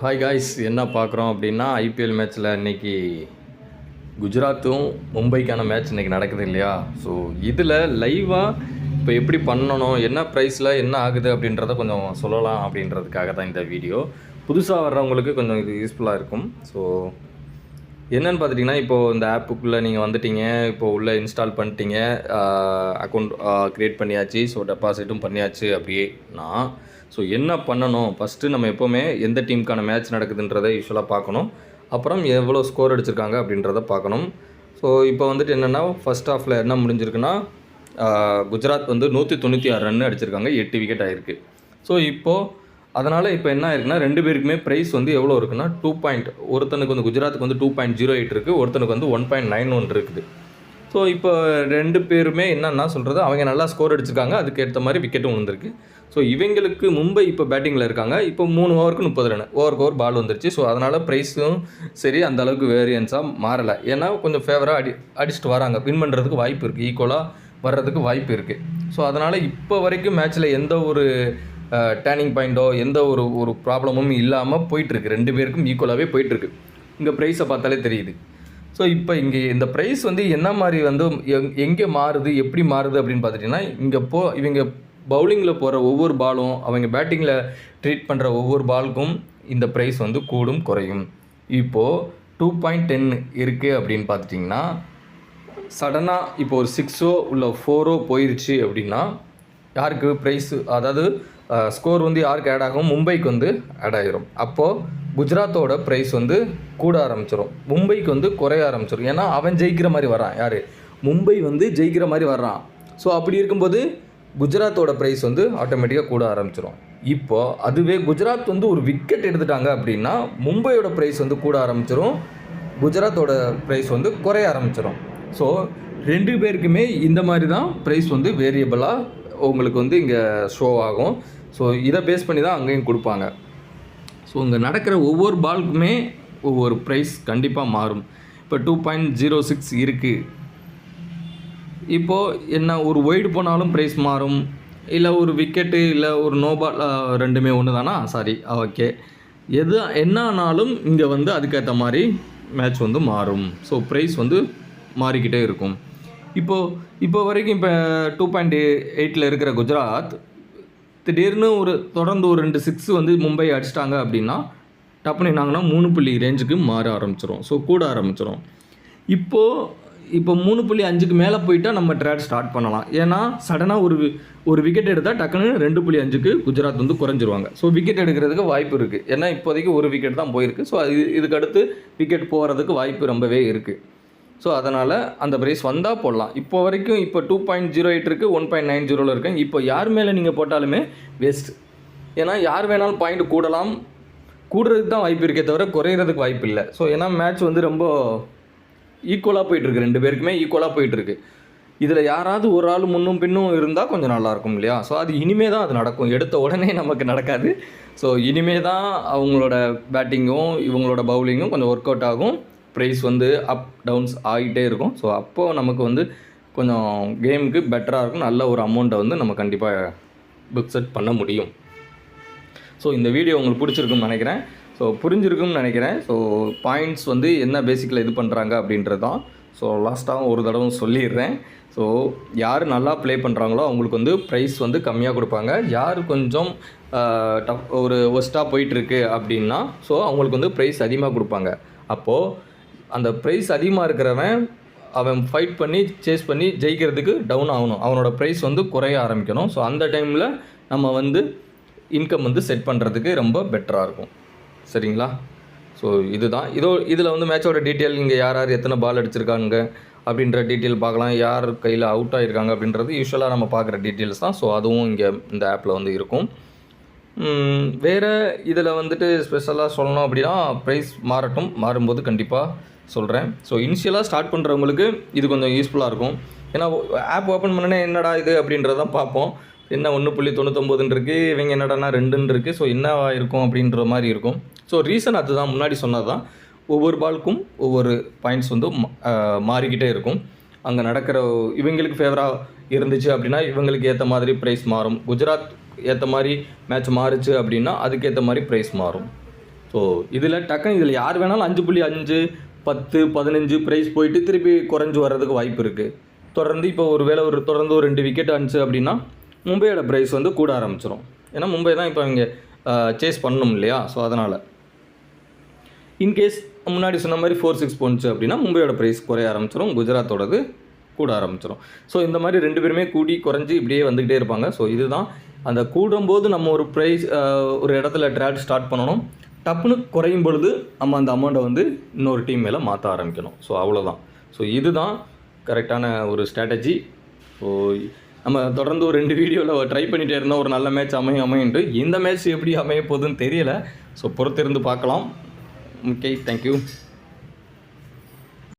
Hi guys என்ன பார்க்குறோம் அப்படின்னா ஐபிஎல் மேட்ச்சில் இன்னைக்கு குஜராத்தும் மும்பைக்கான மேட்ச் இன்றைக்கி நடக்குது இல்லையா? ஸோ இதில் லைவாக இப்போ எப்படி பண்ணணும் என்ன ப்ரைஸில் என்ன ஆகுது அப்படின்றத கொஞ்சம் சொல்லலாம் அப்படின்றதுக்காக தான் இந்த வீடியோ புதுசாக வர்றவங்களுக்கு கொஞ்சம் இது யூஸ்ஃபுல்லாக இருக்கும். ஸோ என்னன்னு பார்த்துட்டிங்கன்னா இப்போது இந்த ஆப்புக்குள்ளே நீங்கள் வந்துட்டீங்க இப்போ உள்ளே இன்ஸ்டால் பண்ணிட்டீங்க அக்கௌண்ட் க்ரியேட் பண்ணியாச்சு ஸோ டெபாசிட்டும் பண்ணியாச்சு அப்படின்னா ஸோ என்ன பண்ணணும்? ஃபஸ்ட்டு நம்ம எப்போவுமே எந்த டீமுக்கான மேட்ச் நடக்குதுன்றதை யூஸ்வலாக பார்க்கணும். அப்புறம் எவ்வளோ ஸ்கோர் அடிச்சிருக்காங்க அப்படின்றத பார்க்கணும். ஸோ இப்போ வந்துட்டு என்னென்னா ஃபஸ்ட் ஹாஃபில் என்ன முடிஞ்சிருக்குன்னா குஜராத் வந்து நூற்றி தொண்ணூற்றி ஆறு ரன் அடிச்சிருக்காங்க. எட்டு விக்கெட் ஆயிருக்கு. ஸோ இப்போது அதனால் இப்போ என்ன ஆயிருக்குன்னா ரெண்டு பேருக்குமே ப்ரைஸ் வந்து எவ்வளோ இருக்குன்னா டூ பாயிண்ட் ஒருத்தனுக்கு வந்து குஜராத்துக்கு வந்து டூ பாயிண்ட் ஜீரோ எயிட் இருக்குது ஒருத்தனுக்கு வந்து ஒன் பாயிண்ட் நைன் ஒன் இருக்குது. ஸோ இப்போ ரெண்டு பேருமே என்னென்னா சொல்கிறது அவங்க நல்லா ஸ்கோர் அடிச்சிருக்காங்க அதுக்கு ஏற்ற மாதிரி விக்கெட்டும் விழுந்திருக்கு ஸோ இவங்களுக்கு மும்பை இப்போ பேட்டிங்கில் இருக்காங்க. இப்போ மூணு ஓவருக்கு முப்பது ரன் ஓவருக்கு ஓவர் பால் வந்துருச்சு. ஸோ அதனால் ப்ரைஸும் சரி அந்த அளவுக்கு வேரியன்ஸாக மாறலை. ஏன்னா கொஞ்சம் ஃபேவராக அடி அடிச்சுட்டு வராங்க. வின் பண்ணுறதுக்கு வாய்ப்பு இருக்குது ஈக்குவலாக வர்றதுக்கு வாய்ப்பு இருக்குது ஸோ அதனால் இப்போ வரைக்கும் மேட்ச்சில் எந்த ஒரு டேர்னிங் பாயிண்ட்டோ எந்த ஒரு ஒரு ப்ராப்ளமும் இல்லாமல் போயிட்டுருக்கு ரெண்டு பேருக்கும் ஈக்குவலாகவே போயிட்டுருக்கு இங்கே ப்ரைஸை பார்த்தாலே தெரியுது. ஸோ இப்போ இங்கே இந்த ப்ரைஸ் வந்து என்ன மாதிரி வந்து எங் எங்கே மாறுது எப்படி மாறுது அப்படின்னு பார்த்துட்டிங்கன்னா இங்கே போ இவங்க பவுலிங்கில் போகிற ஒவ்வொரு பாலும் அவங்க பேட்டிங்கில் ட்ரீட் பண்ணுற ஒவ்வொரு பாலுக்கும் இந்த ப்ரைஸ் வந்து கூடும் குறையும். இப்போது டூ பாயிண்ட் டென் இருக்குது அப்படின்னு பார்த்துட்டிங்கன்னா சடனாக இப்போ ஒரு சிக்ஸோ இல்லை ஃபோரோ போயிடுச்சு அப்படின்னா யாருக்கு ப்ரைஸ் அதாவது ஸ்கோர் வந்து யாருக்கு ஆட் ஆகும்? மும்பைக்கு வந்து ஆட் ஆகிரும் அப்போது குஜராத்தோட ப்ரைஸ் வந்து கூட ஆரம்பிச்சிடும் மும்பைக்கு வந்து குறைய ஆரம்பிச்சிடும் ஏன்னா அவன் ஜெயிக்கிற மாதிரி வரான் யார்? மும்பை வந்து ஜெயிக்கிற மாதிரி வர்றான். ஸோ அப்படி இருக்கும்போது குஜராத்தோட ப்ரைஸ் வந்து ஆட்டோமேட்டிக்காக கூட ஆரம்பிச்சிடும் இப்போது அதுவே குஜராத் வந்து ஒரு விக்கெட் எடுத்துட்டாங்க அப்படின்னா மும்பையோட ப்ரைஸ் வந்து கூட ஆரம்பிச்சிடும் குஜராத்தோட ப்ரைஸ் வந்து குறைய ஆரம்பிச்சிடும் ஸோ ரெண்டு பேருக்குமே இந்த மாதிரி தான் ப்ரைஸ் வந்து வேரியபிளாக உங்களுக்கு வந்து இங்கே ஷோ ஆகும். ஸோ இதை பேஸ் பண்ணி தான் அங்கேயும் கொடுப்பாங்க. ஸோ இங்கே நடக்கிற ஒவ்வொரு பாலுக்குமே ஒவ்வொரு ப்ரைஸ் கண்டிப்பாக மாறும். இப்போ டூ பாயிண்ட் ஜீரோ சிக்ஸ் இருக்குது இப்போது என்ன ஒரு ஒய்டு போனாலும் ப்ரைஸ் மாறும். இல்லை ஒரு விக்கெட்டு இல்லை ஒரு நோ பால் ரெண்டுமே ஒன்று தானா சாரி ஓகே எது என்ன ஆனாலும் இங்கே வந்து அதுக்கேற்ற மாதிரி மேட்ச் வந்து மாறும். ஸோ ப்ரைஸ் வந்து மாறிக்கிட்டே இருக்கும். இப்போது இப்போ வரைக்கும் இப்போ டூ பாயிண்ட் எயிட்டில் இருக்கிற குஜராத் திடீர்னு ஒரு தொடர்ந்து ஒரு ரெண்டு சிக்ஸ் வந்து மும்பை அடிச்சிட்டாங்க அப்படின்னா டப்புன்னு என்னாங்கன்னா மூணு புள்ளி ரேஞ்சுக்கு மாற ஆரம்பிச்சிடும் ஸோ கூட ஆரம்பிச்சிடும் இப்போது இப்போ மூணு புள்ளி அஞ்சுக்கு மேலே போயிட்டால் நம்ம ட்ரேட் ஸ்டார்ட் பண்ணலாம். ஏன்னா சடனாக ஒரு வி- ஒரு விக்கெட் எடுத்தால் டக்குன்னு ரெண்டு புள்ளி அஞ்சுக்கு குஜராத் வந்து குறைஞ்சிருவாங்க. ஸோ விக்கெட் எடுக்கிறதுக்கு வாய்ப்பு இருக்குது ஏன்னா இப்போதைக்கு ஒரு விக்கெட் தான் போயிருக்கு. ஸோ இது இதுக்கடுத்து விக்கெட் போகிறதுக்கு வாய்ப்பு ரொம்பவே இருக்குது ஸோ அதனால் அந்த ப்ரைஸ் வந்தால் போடலாம். இப்போ வரைக்கும் இப்போ டூ பாயிண்ட் ஜீரோ எயிட் இருக்குது ஒன் பாயிண்ட் நைன் ஜீரோவில் இருக்கேன். இப்போ யார் மேலே நீங்கள் போட்டாலுமே வேஸ்ட் ஏன்னா யார் வேணாலும் பாயிண்ட் கூடலாம். கூடுறதுக்கு தான் வாய்ப்பு இருக்கே தவிர குறையிறதுக்கு வாய்ப்பு இல்லை. ஸோ ஏன்னா மேட்ச் வந்து ரொம்ப ஈக்குவலாக போயிட்டுருக்கு. ரெண்டு பேருக்குமே ஈக்குவலாக போயிட்டுருக்கு. இதில் யாராவது ஒரு ஆள் முன்னும் பின்னும் இருந்தால் கொஞ்சம் நல்லாயிருக்கும் இல்லையா? ஸோ அது இனிமே தான் அது நடக்கும். எடுத்த உடனே நமக்கு நடக்காது. ஸோ இனிமே தான் அவங்களோட பேட்டிங்கும் இவங்களோட பவுலிங்கும் கொஞ்சம் ஒர்க் அவுட் ஆகும். ப்ரைஸ் வந்து அப் டவுன்ஸ் ஆகிட்டே இருக்கும். ஸோ அப்போது நமக்கு வந்து கொஞ்சம் கேமுக்கு பெட்டராக இருக்கும். நல்ல ஒரு அமௌண்ட்டை வந்து நம்ம கண்டிப்பாக புக் செட் பண்ண முடியும். ஸோ இந்த வீடியோ உங்களுக்கு பிடிச்சிருக்குன்னு நினைக்கிறேன். ஸோ புரிஞ்சிருக்கும்னு நினைக்கிறேன். ஸோ பாயிண்ட்ஸ் வந்து என்ன பேசிக்கில் இது பண்ணுறாங்க அப்படின்றது தான். ஸோ லாஸ்ட்டாக ஒரு தடவை சொல்லிடுறேன். ஸோ யார் நல்லா ப்ளே பண்ணுறாங்களோ அவங்களுக்கு வந்து ப்ரைஸ் வந்து கம்மியாக கொடுப்பாங்க. யார் கொஞ்சம் டஃப் ஒரு ஒஸ்ட்டாக போயிட்டுருக்கு அப்படின்னா ஸோ அவங்களுக்கு வந்து ப்ரைஸ் அதிகமாக கொடுப்பாங்க. அப்போது அந்த ப்ரைஸ் அதிகமாக இருக்கிறவன் அவன் ஃபைட் பண்ணி சேஸ் பண்ணி ஜெயிக்கிறதுக்கு டவுன் ஆகணும். அவனோட ப்ரைஸ் வந்து குறைய ஆரம்பிக்கணும். ஸோ அந்த டைமில் நம்ம வந்து இன்கம் வந்து செட் பண்ணுறதுக்கு ரொம்ப பெட்டராக இருக்கும். சரிங்களா? ஸோ இதுதான். இதோ இதில் வந்து மேட்சோட டீட்டெயில் இங்கே யார் யார் எத்தனை பால் அடிச்சிருக்காங்க அப்படின்ற டீட்டெயில் பார்க்கலாம். யார் கையில் அவுட் ஆகிருக்காங்க அப்படின்றது யூஸ்வலாக நம்ம பார்க்குற டீட்டெயில்ஸ் தான். ஸோ அதுவும் இங்கே இந்த ஆப்பில் வந்து இருக்கும். வேற இதில் வந்துட்டு ஸ்பெஷலாக சொல்லணும் அப்படின்னா ப்ரைஸ் மாறட்டும் மாறும்போது கண்டிப்பாக சொல்கிறேன் ஸோ இனிஷியலாக ஸ்டார்ட் பண்ணுறவங்களுக்கு இது கொஞ்சம் யூஸ்ஃபுல்லாக இருக்கும். ஏன்னா ஆப் ஓப்பன் பண்ணனே என்னடா இது அப்படின்றதான் பார்ப்போம். என்ன ஒன்று புள்ளி தொண்ணூத்தொம்பதுன்னு இருக்குது இவங்க என்னடானா ரெண்டுன்னு இருக்குது ஸோ என்னவா இருக்கும் அப்படின்ற மாதிரி இருக்கும். ஸோ ரீசன் அதுதான் முன்னாடி சொன்னது தான் ஒவ்வொரு பாலுக்கும் ஒவ்வொரு பாயிண்ட்ஸ் வந்து மா- மாறிக்கிட்டே இருக்கும். அங்கே நடக்கிற இவங்களுக்கு ஃபேவராக இருந்துச்சு அப்படின்னா இவங்களுக்கு ஏற்ற மாதிரி ப்ரைஸ் மாறும். குஜராத் ஏற்ற மாதிரி மேட்ச் மாறுச்சு அப்படின்னா அதுக்கேற்ற மாதிரி ப்ரைஸ் மாறும். ஸோ இதில் டக்குன்னு இதில் யார் வேணாலும் அஞ்சு புள்ளி அஞ்சு பத்து பதினஞ்சு ப்ரைஸ் போயிட்டு திருப்பி குறைஞ்சி வர்றதுக்கு வாய்ப்பு இருக்குது தொடர்ந்து இப்போ ஒரு வேளை ஒரு தொடர்ந்து ஒரு ரெண்டு விக்கெட் அனுச்சு அப்படின்னா மும்பையோட ப்ரைஸ் வந்து கூட ஆரம்பிச்சிடும் ஏன்னா மும்பை தான் இப்போ இங்கே சேஸ் பண்ணணும் இல்லையா? ஸோ அதனால். இன்கேஸ் முன்னாடி சொன்ன மாதிரி ஃபோர் சிக்ஸ் போணுச்சு அப்படின்னா மும்பையோட ப்ரைஸ் குறைய ஆரம்பிச்சிடும் குஜராத்தோடது கூட ஆரம்பிச்சிடும் ஸோ இந்த மாதிரி ரெண்டு பேருமே கூடி குறைஞ்சி இப்படியே வந்துக்கிட்டே இருப்பாங்க. ஸோ இதுதான் அந்த கூடும்போது நம்ம ஒரு ப்ரைஸ் ஒரு இடத்துல ட்ராட் ஸ்டார்ட் பண்ணணும். டப்புன்னு குறையும் பொழுது நம்ம அந்த அமௌண்ட்டை வந்து இன்னொரு டீம் மேலே மாற்ற ஆரம்பிக்கணும். ஸோ அவ்வளோதான் ஸோ இதுதான் கரெக்டான ஒரு ஸ்ட்ராட்டஜி ஸோ நம்ம தொடர்ந்து ஒரு ரெண்டு வீடியோவில் ட்ரை பண்ணிகிட்டே இருந்தோம் ஒரு நல்ல மேட்ச் அமையும் அமையுன்ட்டு இந்த மேட்ச் எப்படி அமைய போகுதுன்னு தெரியல. ஸோ பொறுத்திருந்து பார்க்கலாம். Okay thank you